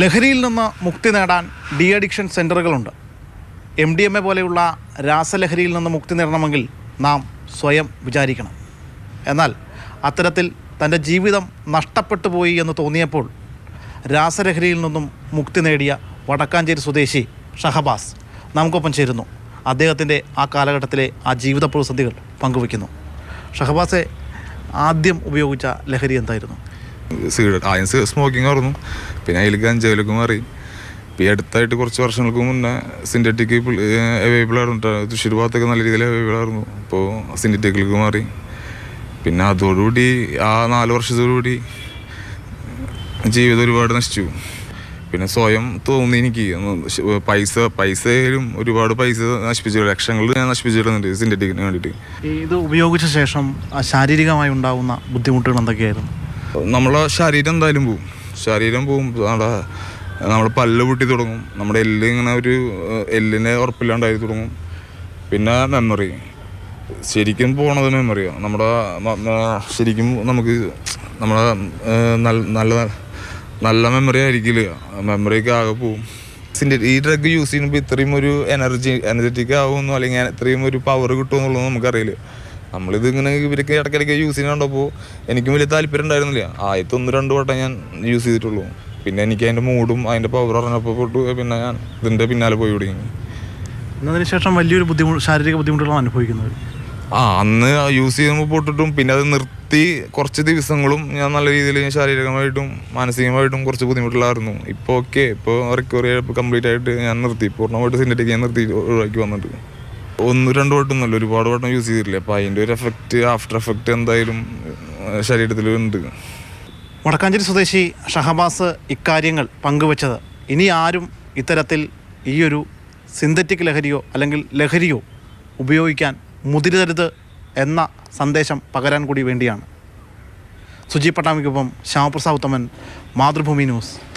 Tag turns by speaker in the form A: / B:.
A: ലഹരിയിൽ നിന്ന് മുക്തി നേടാൻ ഡി അഡിക്ഷൻ സെന്ററുകളുണ്ട് എം ഡി എം എ പോലെയുള്ള രാസലഹരിയിൽ നിന്ന് മുക്തി നേടണമെങ്കിൽ നാം സ്വയം വിചാരിക്കണം. എന്നാൽ അത്തരത്തിൽ തന്റെ ജീവിതം നഷ്ടപ്പെട്ടു പോയി എന്ന് തോന്നിയപ്പോൾ രാസലഹരിയിൽ നിന്നും മുക്തി നേടിയ വടക്കാഞ്ചേരി സ്വദേശി ഷഹബാസ് നമുക്കൊപ്പം ചേരുന്നു. അദ്ദേഹത്തിന്റെ ആ കാലഘട്ടത്തിലെ ആ ജീവിത പ്രതിസന്ധികൾ പങ്കുവയ്ക്കുന്നു. ഷഹബാസെ ആദ്യം ഉപയോഗിച്ച ലഹരി എന്തായിരുന്നു?
B: സിഗരറ്റ് ആദ്യം സ്മോക്കിംഗ് ആയിരുന്നു. പിന്നെ അതിൽ ഗഞ്ചയിലേക്ക് മാറി. ഇപ്പം അടുത്തായിട്ട് കുറച്ച് വർഷങ്ങൾക്ക് മുന്നേ സിന്തറ്റിക് അവൈലബിൾ ആയിരുന്നു തൃശ്ശൂർ ഭാഗത്തൊക്കെ നല്ല രീതിയിൽ അവൈലബിൾ ആയിരുന്നു. ഇപ്പോൾ സിന്തറ്റിക്കിലേക്ക് മാറി. പിന്നെ അതോടുകൂടി ആ നാല് വർഷത്തോടുകൂടി ജീവിതം ഒരുപാട് നശിച്ചു. പിന്നെ സ്വയം തോന്നി എനിക്ക്. പൈസ പൈസയിലും ഒരുപാട് പൈസ നശിപ്പിച്ചു. ലക്ഷങ്ങൾ ഞാൻ നശിപ്പിച്ചിട്ടുണ്ട് സിന്തറ്റിക്കിന് വേണ്ടിയിട്ട്.
A: ഇത് ഉപയോഗിച്ച ശേഷം ശാരീരികമായി ഉണ്ടാകുന്ന ബുദ്ധിമുട്ടുകൾ എന്തൊക്കെയായിരുന്നു?
B: നമ്മളെ ശരീരം എന്തായാലും പോവും. ശരീരം പോകും നമ്മുടെ നമ്മൾ പല്ല് പൊട്ടി തുടങ്ങും. നമ്മുടെ എല്ല് ഇങ്ങനെ ഒരു എല്ലിനെ ഉറപ്പില്ലാണ്ടായി തുടങ്ങും. പിന്നെ മെമ്മറി ശരിക്കും പോണത് മെമ്മറിയാണ് നമ്മുടെ ശരിക്കും നമുക്ക് നമ്മുടെ നല്ല നല്ല മെമ്മറി ആയിരിക്കില്ല. മെമ്മറിയൊക്കെ ആകെ പോവും. ഈ ഡ്രഗ് യൂസ് ചെയ്യുമ്പോൾ ഇത്രയും ഒരു എനർജി എനർജറ്റിക് ആവുമെന്നോ അല്ലെങ്കിൽ ഇത്രയും ഒരു പവർ കിട്ടുമെന്നുള്ളത് നമുക്കറിയില്ല. നമ്മളിത് ഇങ്ങനെ ഇവരൊക്കെ ഇടയ്ക്കിടയ്ക്ക് യൂസ് ചെയ്യുന്ന കണ്ടപ്പോൾ എനിക്കും വലിയ താല്പര്യം ഉണ്ടായിരുന്നില്ല. ആദ്യത്തെ ഒന്ന് രണ്ട് വട്ടം ഞാൻ യൂസ് ചെയ്തിട്ടുള്ളൂ. പിന്നെ എനിക്ക് അതിന്റെ മൂഡും അതിന്റെ പവർ അറിഞ്ഞപ്പോൾ തൊട്ട് പിന്നെ ഞാൻ ഇതിന്റെ പിന്നാലെ പോയി തുടങ്ങി.
A: അതിനുശേഷം ശേഷം വലിയൊരു ബുദ്ധിമുട്ട് ശാരീരിക ബുദ്ധിമുട്ടുകളാണ് അനുഭവിക്കുന്നത്.
B: ആ അന്ന് യൂസ് ചെയ്യുമ്പോൾ പൊട്ടിട്ടും പിന്നെ അത് നിർത്തി കുറച്ച് ദിവസങ്ങളും ഞാൻ നല്ല രീതിയിൽ ശാരീരികമായിട്ടും മാനസികമായിട്ടും കുറച്ച് ബുദ്ധിമുട്ടുള്ളായിരുന്നു ഇപ്പോൾ ഓക്കെ ഇപ്പോൾ റിക്കവറി കംപ്ലീറ്റ് ആയിട്ട് ഞാൻ നിർത്തി. പൂർണമായിട്ട് സിന്തറ്റിക് ഞാൻ നിർത്തി ഒഴിവാക്കി വന്നിട്ട്. ഒന്ന് രണ്ട് വട്ടം ഒന്നുമല്ല ഒരുപാട് വട്ടം യൂസ് ചെയ്തിട്ടില്ല. അപ്പോൾ അതിന്റെ ഒരു എഫക്റ്റ് ആഫ്റ്റർ എഫക്റ്റ് എന്തായാലും ശരീരത്തിൽ ഉണ്ട്
A: വടക്കാഞ്ചേരി സ്വദേശി ഷഹബാസ് ഇക്കാര്യങ്ങൾ പങ്കുവച്ചത്. ഇനി ആരും ഇത്തരത്തിൽ ഈയൊരു സിന്തറ്റിക് ലഹരിയോ അല്ലെങ്കിൽ ലഹരിയോ ഉപയോഗിക്കാൻ മുതിരരുത് എന്ന സന്ദേശം പകരാൻ കൂടി വേണ്ടിയാണ്. സുജി പട്ടാമിക്കൊപ്പം ശ്യാമപ്രസാദ് ഉത്തമൻ മാതൃഭൂമി ന്യൂസ്.